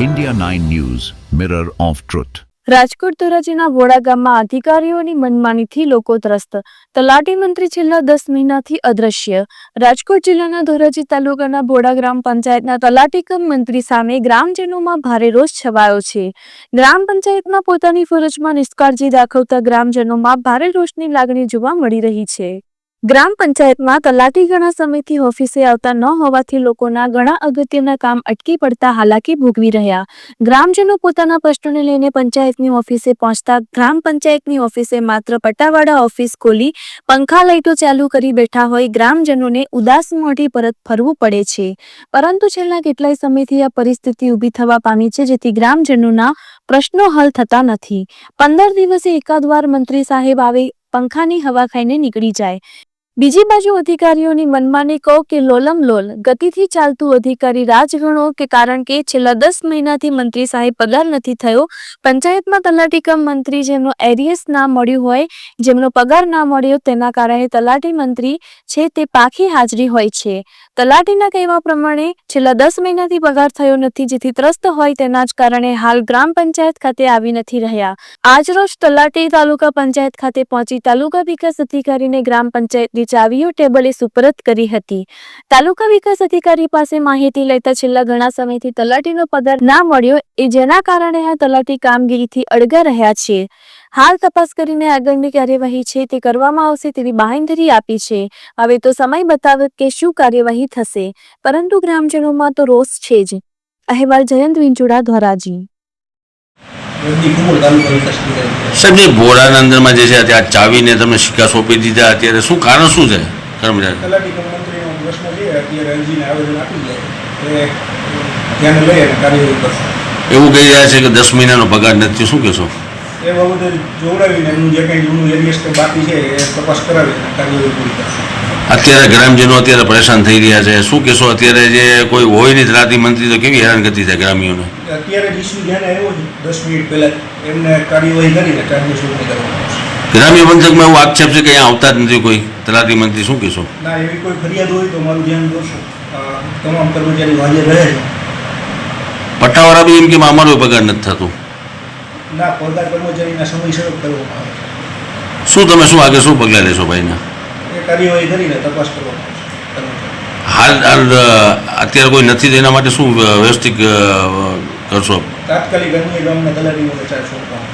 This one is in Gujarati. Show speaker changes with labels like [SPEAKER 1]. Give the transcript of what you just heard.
[SPEAKER 1] India 9 News, Mirror of Truth.
[SPEAKER 2] Rajkot ધોરાજીના વોડા ગામમાં અધિકારીઓની મનમાનીથી લોકો ત્રસ્ત. તલાટી મંત્રી છેલ્લા દસ મહિનાથી અદ્રશ્ય. રાજકોટ જિલ્લાના ધોરાજી તાલુકાના બોડા ગ્રામ પંચાયતના તલાટી કમ મંત્રી સામે ગ્રામજનોમાં ભારે રોષ છવાયો છે. ગ્રામ પંચાયતમાં પોતાની ફરજમાં નિષ્કાળજી દાખવતા ગ્રામજનોમાં ભારે રોષની લાગણી જોવા મળી રહી છે. ગ્રામ પંચાયતમાં તલાટી ઘણા સમયથી ઓફિસે આવતા ન હોવાથી લોકોના ઘણા અગત્યના કામ અટકી પડતા હાલાકી ભોગવી રહ્યા. ગ્રામજનો પોતાના પ્રશ્નોને લઈને પંચાયતની ઓફિસે પહોંચતા ગ્રામ પંચાયતની ઓફિસે માત્ર પટ્ટાવાળા ઓફિસ ખોલી પંખા લાઇટો ચાલુ કરી બેઠા હોય ગ્રામજનોને ઉદાસ મોઢી પરત ફરવું પડે છે. પરંતુ છેલ્લા કેટલાય સમયથી આ પરિસ્થિતિ ઊભી થવા પામી છે જેથી ગ્રામજનોના પ્રશ્નો હલ થતા નથી. પંદર દિવસે એકાદ વાર મંત્રી સાહેબ આવે પંખાની હવા ખાઈને નીકળી જાય. બીજી બાજુ અધિકારીઓની મનમાની કહો કે લોલમ લોલ, ગતિથી ચાલતું અધિકારી રાજગણો કે કારણ કે છેલ્લા દસ મહિનાથી મંત્રી સાહેબ પગાર નથી થયો, પંચાયતમાં તલાટી કમ મંત્રી જેમનો એરિયસ ના મળ્યું હોય, જેમનો પગાર ના મળ્યો તેના કારણે તલાટી મંત્રી છે તે પાખી હાજરી હોય છે. તલાટીના કહેવા પ્રમાણે છેલ્લા દસ મહિનાથી પગાર થયો નથી, જેથી ત્રસ્ત હોય તેના જ કારણે હાલ ગ્રામ પંચાયત ખાતે આવી નથી રહ્યા. આજરોજ તલાટી તાલુકા પંચાયત ખાતે પહોંચી તાલુકા વિકાસ અધિકારીને ગ્રામ પંચાયતની ચાવીઓ ટેબલે સુપરત કરી હતી. તાલુકા વિકાસ અધિકારી પાસે માહિતી લેતા છેલ્લા ઘણા સમયથી તલાટીનો પગાર ના મળ્યો એ જેના કારણે આ તલાટી કામગીરીથી અડગા રહ્યા છે. હાલ તપાસ કરીને આગળની કાર્યવાહી છે તે કરવામાં આવશે તેવી બાહેંધરી આપી છે. હવે તો સમય બતાવે કે શું કાર્યવાહી થશે. પરંતુ ગ્રામજનોમાં તો રોષ છે જ. અહેવાલ જયંત વિંચુડા, ધોરાજી
[SPEAKER 3] દીપુર તાલુકા વિકાસ અધિકારી
[SPEAKER 4] સાહેબ જે ભોળાના અંદરમાં જે છે ત્યાં ચાવીને તમે સિક્કા સોંપી દીધા અત્યારે શું કારણ શું છે? કર્મચારી. એવું કહી રહ્યા છે કે દસ મહિનાનો પગાર નથી શું કહેશો?
[SPEAKER 3] એ બાબતે જોવડાવીને એમનું જે કંઈ જૂનું એરિયસ બાકી છે એ તપાસ કરાવીને કાર્યવાહી પૂરી કરશે.
[SPEAKER 4] અત્યારે ગ્રામજનો અત્યારે પરેશાન થઈ રહ્યા છે. શું કહેશો? અત્યારે જે કોઈ હોય નહીં ધરાતી મંત્રી તો કેવી હેરાનગતિ થાય ગ્રામ્યોને
[SPEAKER 3] અત્યારે ઇસ્યુ ધ્યાને આવ્યો છે દસ મિનિટ પહેલા એમને કાર્યવાહી કરીને
[SPEAKER 4] ગ્રામ્ય પંથકમાં એવો આક્ષેપ છે કે અહીંયા આવતા જ નથી કોઈ તલાટી મંત્રી શું કહેશો?
[SPEAKER 3] ના એવી કોઈ ફરિયાદ હોય તો મારું ધ્યાન દોરશો. તમામ કર્મચારી હાજર રહે છે.
[SPEAKER 4] પટ્ટાવાળા બી એમ કે અમારો પગાર નથી થતો?
[SPEAKER 3] ના પગાર કર્મચારીના સમયસર કરવામાં આવે છે.
[SPEAKER 4] શું તમે શું આગળ શું પગલાં લેશો ભાઈના?
[SPEAKER 3] એ કાર્યવાહી કરીને તપાસ કરવામાં
[SPEAKER 4] હાલ હાલ અત્યારે કોઈ નથી તો એના માટે શું વ્યવસ્થિત કરશો?
[SPEAKER 3] તાત્કાલિક અન્ય ગામના તલાટીઓને ચાર્જ સોંપવામાં